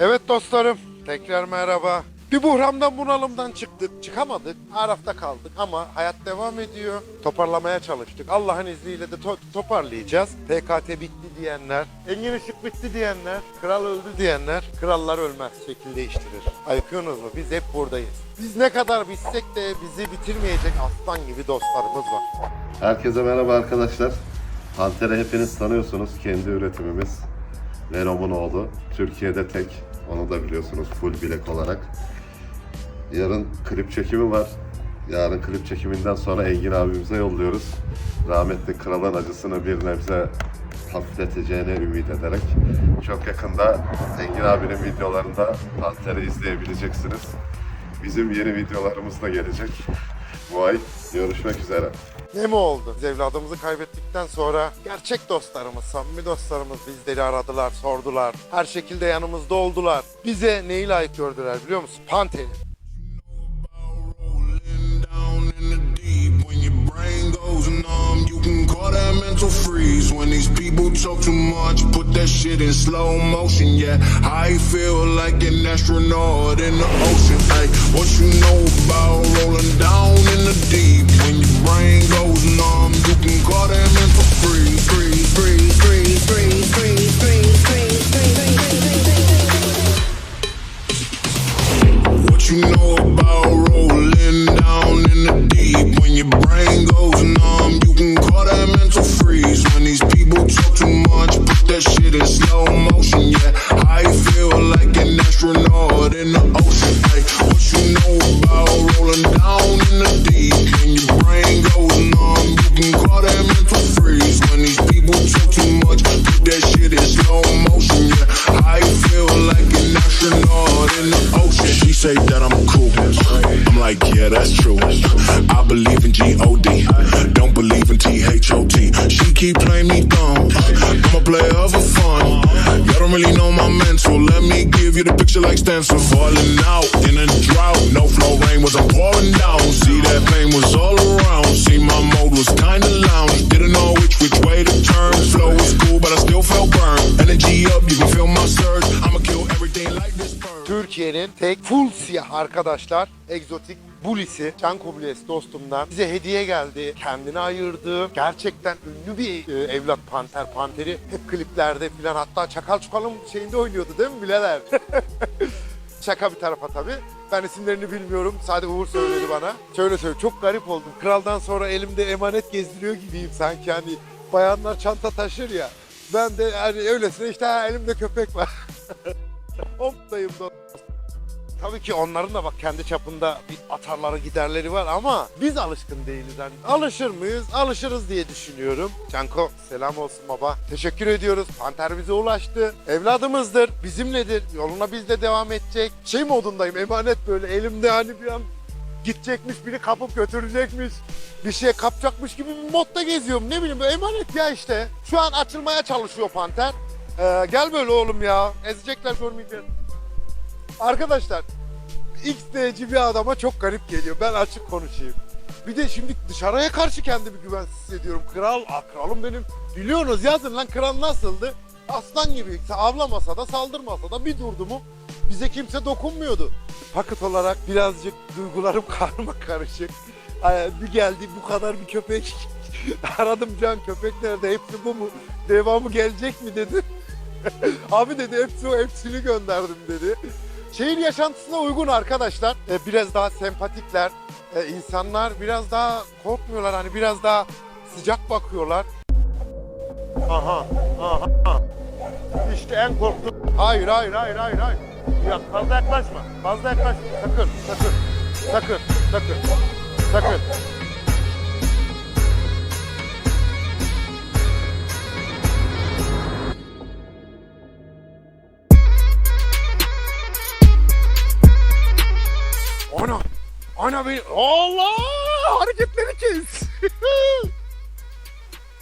Evet dostlarım, tekrar merhaba. Bir buhramdan bunalımdan çıktık, çıkamadık. Arafta kaldık ama hayat devam ediyor. Toparlamaya çalıştık. Allah'ın izniyle de to- toparlayacağız. PKT bitti diyenler, Engin Işık bitti diyenler, kral öldü diyenler, krallar ölmez, şekil değiştirir. Ayıkıyorsunuz mu? Biz hep buradayız. Biz ne kadar bitsek de bizi bitirmeyecek aslan gibi dostlarımız var. Herkese merhaba arkadaşlar. Panter'i hepiniz tanıyorsunuz. Kendi üretimimiz. Venom'un oğlu. Türkiye'de tek. Onu da biliyorsunuz full bilek olarak. Yarın klip çekimi var. Yarın klip çekiminden sonra Engin abimize yolluyoruz. Rahmetli kralın acısını bir nebze hafifleteceğine ümit ederek. Çok yakında Engin abinin videolarında Panter'i izleyebileceksiniz. Bizim yeni videolarımız da gelecek. Bu görüşmek üzere. Ne mi oldu? Biz evladımızı kaybettikten sonra gerçek dostlarımız, samimi dostlarımız bizleri aradılar, sordular. Her şekilde yanımızda oldular. Bize neyi layık gördüler biliyor musun? Panteri. Goes numb, you can call that mental freeze. When these people talk too much, put that shit in slow motion. Yeah, I feel like an astronaut in the ocean. Hey, what you know about rolling down in the deep? When your brain goes numb, you can call that mental. Freeze, freeze, freeze, freeze, freeze, freeze, freeze, freeze, You know about rolling down in the deep? When your brain goes numb, you can call that mental freeze. When these people talk too much, put that shit in slow motion. Yeah, I feel like an astronaut in the say that I'm cool. I'm like, yeah, that's true. I believe in G-O-D. Don't believe in T-H-O-T. She keep playing me dumb. I'm a player for fun. Y'all don't really know my mental. Let me give you the picture like stencil. Falling out in a drought. No flow rain was I'm pouring down. See that pain was all around. See my mode was kinda lounge. Didn't know which which way to turn. Flow was cool, but I still felt burned. Energy up, you can feel my surge. Türkiye'nin tek full siyah arkadaşlar egzotik Bulisi Can Kubiles dostumdan bize hediye geldi. Kendini ayırdı. Gerçekten ünlü bir e, evlat panter. Panteri hep kliplerde filan hatta Çakal Çukal'ın şeyinde oynuyordu değil mi bileler? Şaka bir tarafa tabii. Ben isimlerini bilmiyorum. Sadece Uğur söyledi bana. Şöyle söyle çok garip oldum. Kraldan sonra elimde emanet gezdiriyor gibiyim sanki hani bayanlar çanta taşır ya. Ben de hani öylesine işte ha, elimde köpek var. Hoptayım da. Tabii ki onların da bak kendi çapında bir atarları giderleri var ama biz alışkın değiliz. Yani alışır mıyız? Alışırız diye düşünüyorum. Canko selam olsun baba. Teşekkür ediyoruz. Panter bize ulaştı. Evladımızdır. Bizimledir. Yoluna biz de devam edecek. Şey modundayım emanet böyle elimde hani bir an gidecekmiş biri kapıp götürecekmiş. Bir şey kapacakmış gibi bir modda geziyorum. Ne bileyim emanet ya işte. Şu an açılmaya çalışıyor panter. Ee, gel böyle oğlum ya. Ezecekler görmeyeceğiz. Arkadaşlar XD'ci bir adama çok garip geliyor. Ben açık konuşayım. Bir de şimdi dışarıya karşı kendimi güvensiz hissediyorum. Kral, ah, kralım benim. Biliyorsunuz yazın lan kral nasıldı? Aslan gibi. Avlamasa da saldırmasa da bir durdu mu bize kimse dokunmuyordu. Paket olarak birazcık duygularım karma karışık. Bir geldi bu kadar bir köpek. Aradım can köpek nerede? Hepsi bu mu? Devamı gelecek mi dedi. Abi dedi hepsi o hepsini gönderdim dedi. Şehir yaşantısına uygun arkadaşlar. Ee, biraz daha sempatikler. Ee, insanlar biraz daha korkmuyorlar. Hani biraz daha sıcak bakıyorlar. Aha, aha. İşte en korktuğum. Hayır, hayır, hayır, hayır, hayır. Ya fazla yaklaşma. Fazla yaklaşma. Sakın, sakın. Sakın, sakın. Sakın. Ana beni... Allah! Hareketleri kes!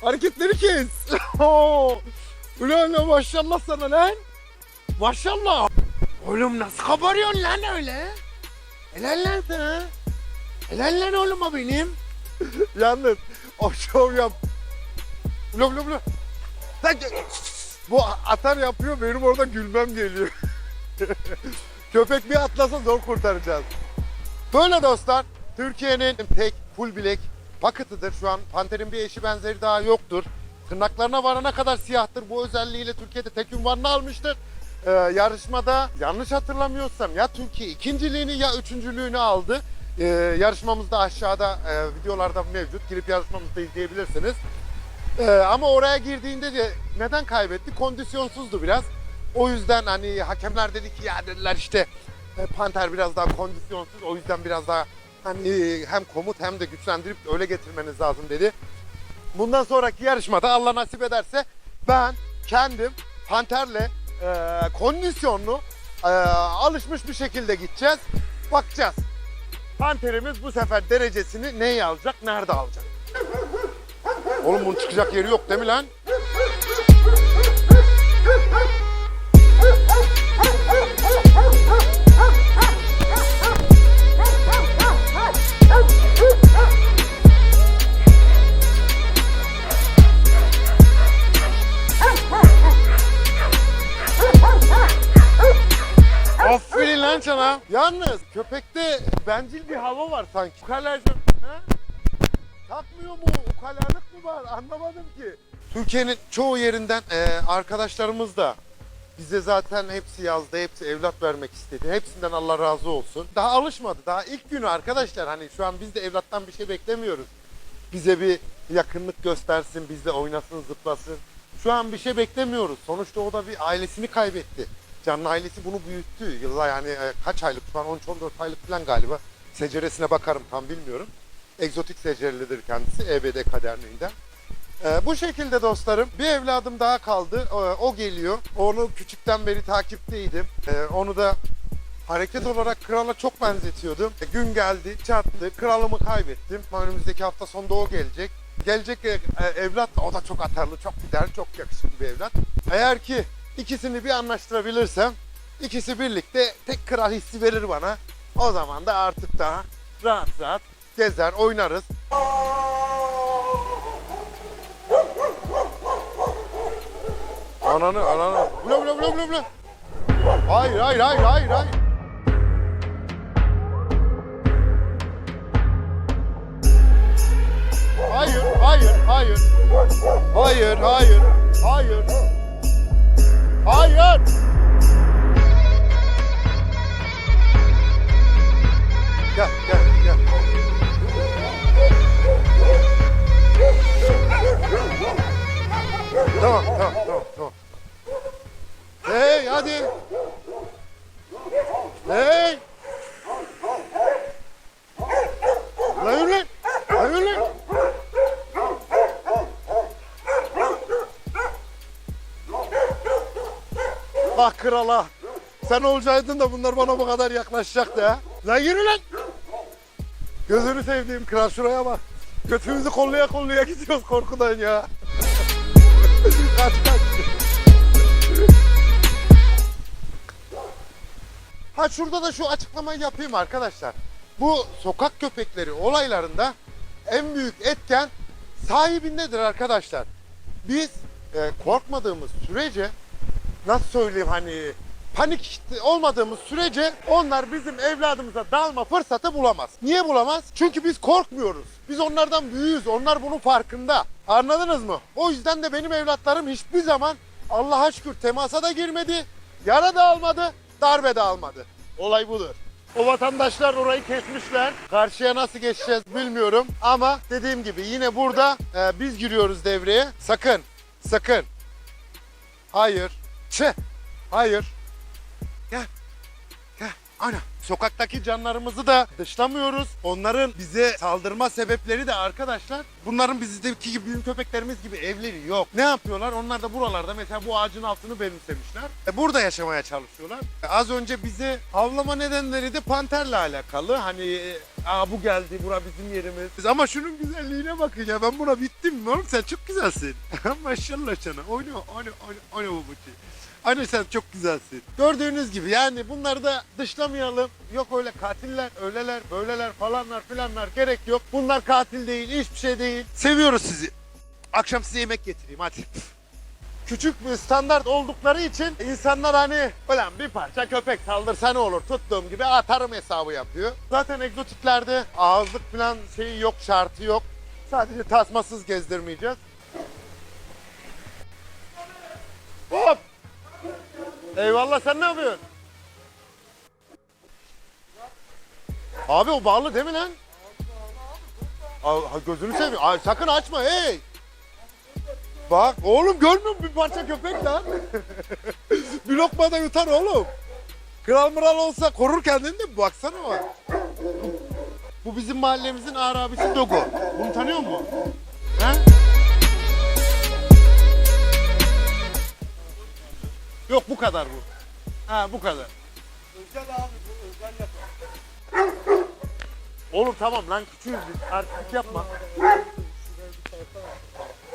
Hareketleri kes! Ulan lan maşallah sana lan! Maşallah! Oğlum nasıl kabarıyorsun lan öyle? Helal lan sana! Helal lan oğluma benim! Yalnız o şov yap... Ulan ulan ulan! Bu atar yapıyor benim orada gülmem geliyor. Köpek bir atlasa zor kurtaracağız. Böyle dostlar. Türkiye'nin tek full bilek pakıtıdır. Şu an panterin bir eşi benzeri daha yoktur. Tırnaklarına varana kadar siyahtır. Bu özelliğiyle Türkiye'de tek ünvanını almıştır. Ee, yarışmada yanlış hatırlamıyorsam ya Türkiye ikinciliğini ya üçüncülüğünü aldı. Ee, yarışmamızda aşağıda e, videolarda mevcut. Girip yarışmamızda izleyebilirsiniz. Ee, ama oraya girdiğinde de neden kaybetti? Kondisyonsuzdu biraz. O yüzden hani hakemler dedi ki ya dediler işte Panter biraz daha kondisyonsuz. O yüzden biraz daha hani e, hem komut hem de güçlendirip öyle getirmeniz lazım dedi. Bundan sonraki yarışmada Allah nasip ederse ben kendim Panter'le e, kondisyonlu e, alışmış bir şekilde gideceğiz. Bakacağız. Panterimiz bu sefer derecesini neyi alacak, nerede alacak? Oğlum bunun çıkacak yeri yok değil mi lan? Yalnız köpekte bencil bir hava var sanki. Ukalerce... Ha? Takmıyor mu? Ukalalık mı var? Anlamadım ki. Türkiye'nin çoğu yerinden e, arkadaşlarımız da bize zaten hepsi yazdı, hepsi evlat vermek istedi. Hepsinden Allah razı olsun. Daha alışmadı. Daha ilk günü arkadaşlar. Hani şu an biz de evlattan bir şey beklemiyoruz. Bize bir yakınlık göstersin, bizle oynasın, zıplasın. Şu an bir şey beklemiyoruz. Sonuçta o da bir ailesini kaybetti. Can'ın ailesi bunu büyüttü. Yıllar yani e, kaç aylık? Şu an 13-14 aylık falan galiba. Seceresine bakarım tam bilmiyorum. Egzotik secerelidir kendisi EBD kaderliğinden. Ee, bu şekilde dostlarım bir evladım daha kaldı. Ee, o geliyor. Onu küçükten beri takipteydim. Ee, onu da hareket olarak krala çok benzetiyordum. E, gün geldi, çattı. Kralımı kaybettim. Önümüzdeki hafta sonunda o gelecek. Gelecek e, evlat da o da çok atarlı, çok gider, çok yakışıklı bir evlat. Eğer ki ikisini bir anlaştırabilirsem ikisi birlikte tek kral hissi verir bana. O zaman da artık daha rahat rahat gezer, oynarız. Ananı, ananı. Bula bula bula bula bula. Hayır, hayır, hayır, hayır, hayır. Hayır, hayır, hayır. Hayır, hayır, hayır. Hayır. Gel, gel, gel. Tamam, tamam, tamam, tamam. Hey, hadi. Hey. Ah krala. Sen olacaktın da bunlar bana bu kadar yaklaşacaktı ha. Lan yürü lan. Gözünü sevdiğim kral şuraya bak. Götümüzü kollaya kollaya gidiyoruz korkudan ya. kaç kaç. Ha şurada da şu açıklamayı yapayım arkadaşlar. Bu sokak köpekleri olaylarında en büyük etken sahibindedir arkadaşlar. Biz e, korkmadığımız sürece nasıl söyleyeyim hani panik olmadığımız sürece onlar bizim evladımıza dalma fırsatı bulamaz. Niye bulamaz? Çünkü biz korkmuyoruz. Biz onlardan büyüğüz. Onlar bunun farkında. Anladınız mı? O yüzden de benim evlatlarım hiçbir zaman Allah'a şükür temasa da girmedi. Yara da almadı, darbe de almadı. Olay budur. O vatandaşlar orayı kesmişler. Karşıya nasıl geçeceğiz bilmiyorum. Ama dediğim gibi yine burada e, biz giriyoruz devreye. Sakın, sakın. Hayır. Çı. Hayır. Gel. Gel. Ana. Sokaktaki canlarımızı da dışlamıyoruz. Onların bize saldırma sebepleri de arkadaşlar bunların bizdeki gibi bizim köpeklerimiz gibi evleri yok. Ne yapıyorlar? Onlar da buralarda mesela bu ağacın altını benimsemişler. E, burada yaşamaya çalışıyorlar. E, az önce bize avlama nedenleri de panterle alakalı. Hani e, Aa bu geldi, bura bizim yerimiz. Ama şunun güzelliğine bakın ya. Ben buna bittim mi oğlum? Sen çok güzelsin. Maşallah sana. Oyna, oyna, oyna, oyna babacı. Anne sen çok güzelsin. Gördüğünüz gibi yani bunları da dışlamayalım. Yok öyle katiller, öyleler, böyleler falanlar filanlar gerek yok. Bunlar katil değil, hiçbir şey değil. Seviyoruz sizi. Akşam size yemek getireyim hadi. küçük bir standart oldukları için insanlar hani ulan bir parça köpek saldırsa ne olur tuttuğum gibi atarım hesabı yapıyor. Zaten egzotiklerde ağızlık falan şeyi yok şartı yok. Sadece tasmasız gezdirmeyeceğiz. Hop! Eyvallah sen ne yapıyorsun? Abi o bağlı değil mi lan? Aa, gözünü seveyim. Sakın açma hey. Bak oğlum görmüyor musun bir parça köpek lan? bir lokma da yutar oğlum. Kral mıral olsa korur kendini de baksana bak. Bu bizim mahallemizin ağır abisi Dogo. Bunu tanıyor musun? He? Yok bu kadar bu. Ha bu kadar. Özel abi bu özel yapar. Oğlum tamam lan küçüğüz biz. Artistik yapma.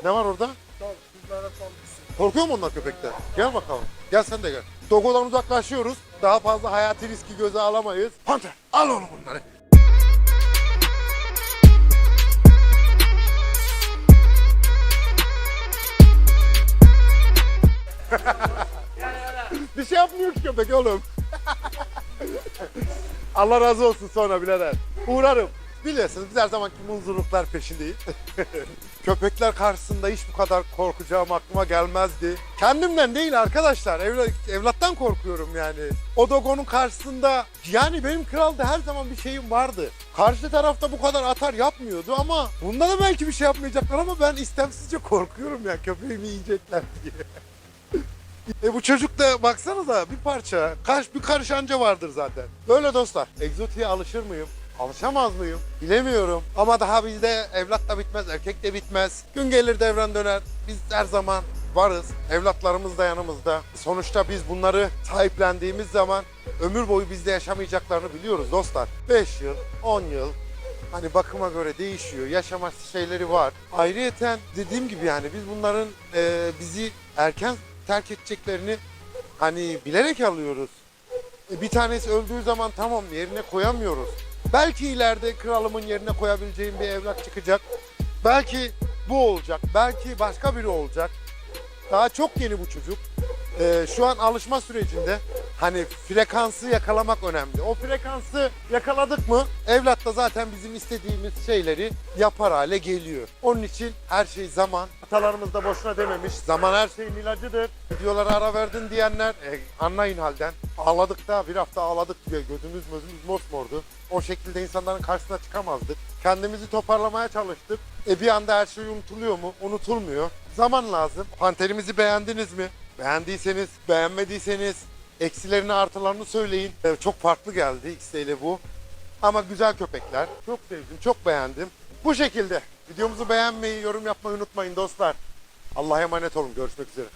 Ne var orada? Kalmışsın. Korkuyor mu onlar köpekten? Gel bakalım. Gel sen de gel. Dogo'dan uzaklaşıyoruz. Daha fazla hayati riski göze alamayız. Panter al oğlum bunları. Bir şey yapmıyor ki köpek oğlum. Allah razı olsun sonra birader. Uğrarım. Biliyorsunuz biz her zamanki muzluluklar peşindeyiz. Köpekler karşısında hiç bu kadar korkacağım aklıma gelmezdi. Kendimden değil arkadaşlar. Evla- evlattan korkuyorum yani. O Dogo'nun karşısında yani benim kralda her zaman bir şeyim vardı. Karşı tarafta bu kadar atar yapmıyordu ama bunda da belki bir şey yapmayacaklar ama ben istemsizce korkuyorum ya köpeğimi yiyecekler diye. E bu çocuk da baksanıza bir parça, kaç bir karış anca vardır zaten. Böyle dostlar, egzotiğe alışır mıyım? Alışamaz mıyım? Bilemiyorum. Ama daha bizde evlat da bitmez, erkek de bitmez. Gün gelir devran döner. Biz her zaman varız. Evlatlarımız da yanımızda. Sonuçta biz bunları sahiplendiğimiz zaman ömür boyu bizde yaşamayacaklarını biliyoruz dostlar. 5 yıl, 10 yıl, Hani bakıma göre değişiyor. Yaşama şeyleri var. Ayrıyeten dediğim gibi yani biz bunların e, bizi erken terk edeceklerini hani bilerek alıyoruz. E, bir tanesi öldüğü zaman tamam yerine koyamıyoruz. Belki ileride kralımın yerine koyabileceğim bir evlat çıkacak. Belki bu olacak. Belki başka biri olacak. Daha çok yeni bu çocuk. Ee, şu an alışma sürecinde hani frekansı yakalamak önemli. O frekansı yakaladık mı evlat da zaten bizim istediğimiz şeyleri yapar hale geliyor. Onun için her şey zaman. Atalarımız da boşuna dememiş. Zaman her şeyin ilacıdır. Videolara ara verdin diyenler e, anlayın halden. Ağladık da bir hafta ağladık diye gözümüz gözümüz mosmordu. O şekilde insanların karşısına çıkamazdık. Kendimizi toparlamaya çalıştık. E bir anda her şey unutuluyor mu? Unutulmuyor. Zaman lazım. Panterimizi beğendiniz mi? Beğendiyseniz, beğenmediyseniz eksilerini artılarını söyleyin. E, çok farklı geldi X ile bu. Ama güzel köpekler. Çok sevdim, çok beğendim. Bu şekilde. Videomuzu beğenmeyi, yorum yapmayı unutmayın dostlar. Allah'a emanet olun. Görüşmek üzere.